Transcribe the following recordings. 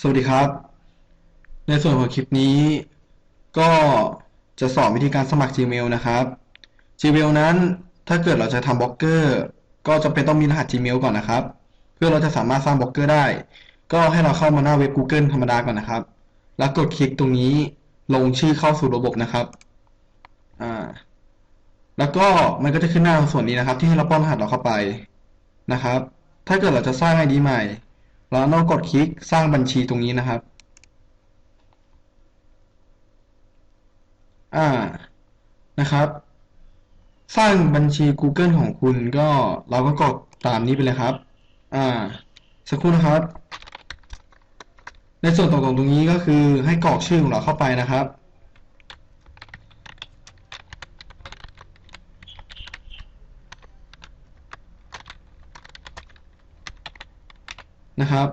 สวัสดีครับ ในส่วนของคลิปนี้ ก็จะสอนวิธีการสมัคร Gmail นะครับ Gmail นั้นถ้าเกิดเราจะทำบล็อกเกอร์ ก็จำเป็นต้องมีรหัส Gmail ก่อนนะครับ เพื่อเราจะสามารถสร้างบล็อกเกอร์ได้ ก็ให้เราเข้ามาหน้าเว็บ Google ธรรมดาก่อนนะครับ แล้วกดคลิกตรงนี้ลงชื่อเข้าสู่ระบบนะครับอ่าแล้วก็มันก็จะขึ้นหน้าส่วนนี้นะครับ ที่ให้เราป้อนรหัสเราเข้าไปนะครับ ถ้าเกิดเราจะสร้าง ID ใหม่ เราต้องกดคลิกสร้างบัญชีตรงนี้นะครับ อ่า นะครับ สร้างบัญชี Google ของคุณก็เราก็กดตามนี้ไปเลยครับ อ่า สักครู่นะครับ ในส่วนตรงตรงนี้ก็คือให้กรอกชื่อของเราเข้าไปนะครับ นะครับ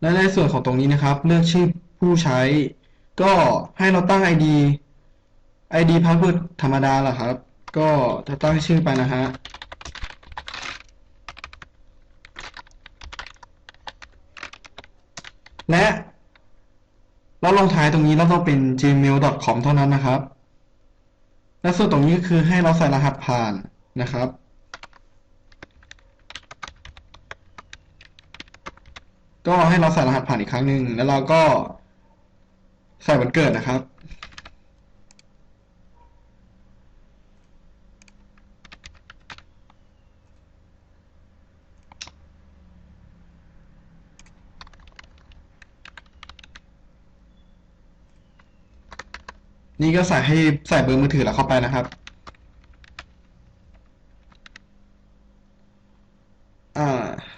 และในส่วนของตรงนี้นะครับ เลือกชื่อผู้ใช้ ก็ให้เราตั้ง ID ID พาสเวิร์ดธรรมดาแหละครับ ก็จะตั้งชื่อไปนะฮะและเราลงท้ายตรงนี้เราต้องเป็น gmail.com เท่านั้นนะครับ และส่วนตรงนี้คือให้เราใส่รหัสผ่านนะครับ ก็ให้เราใส่รหัสผ่านอีกครั้งหนึ่งแล้วเราก็ใส่วันเกิดนะครับ นี่ก็ใส่ให้ใส่เบอร์มือถือเราเข้าไปนะครับ อ่า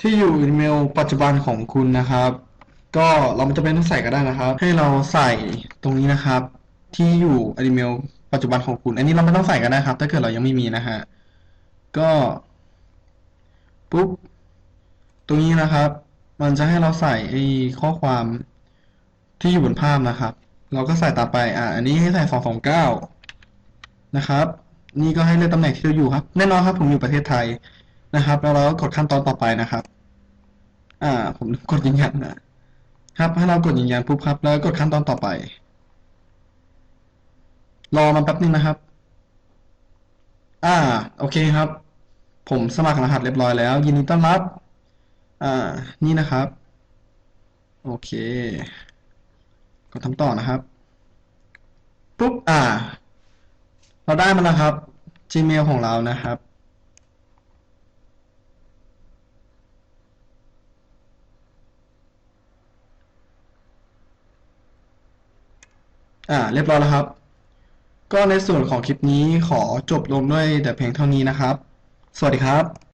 ที่อยู่อีเมลปัจจุบันของคุณนะครับ ก็เราไม่จำเป็นต้องใส่ก็ได้นะครับ ให้เราใส่ตรงนี้นะครับ ที่อยู่อีเมลปัจจุบันของคุณ อันนี้เราไม่ต้องใส่ก็ได้ครับ ถ้าเกิดเรายังไม่มีนะฮะก็ปุ๊บตรงนี้นะครับ มันจะให้เราใส่ไอ้ข้อความที่อยู่บนภาพนะครับ เราก็ใส่ตามไปอ่าอันนี้ให้ใส่สองสองเก้านะครับ นี่ก็ให้เลือกตำแหน่งที่เราอยู่ครับ แน่นอนครับผมอยู่ประเทศไทย นะครับ แล้วเราก็กดขั้นตอนต่อไปนะครับ อ่า ผมกดยืนยันนะครับให้เรากดยืนยันปุ๊บครับ แล้วกดขั้นตอนต่อไป รอมันแป๊บนึงนะครับ อ่า โอเคครับ ผมสมัครรหัสเรียบร้อยแล้ว ยินดีต้อนรับ อ่า นี่นะครับ โอเคก็ทำต่อนะครับปุ๊บอ่า เราได้มาแล้วครับ Gmail ของเรานะครับ อ่า เรียบร้อยแล้วครับ ก็ในส่วนของคลิปนี้ขอจบลงด้วยแต่เพียงเท่านี้นะครับ สวัสดีครับ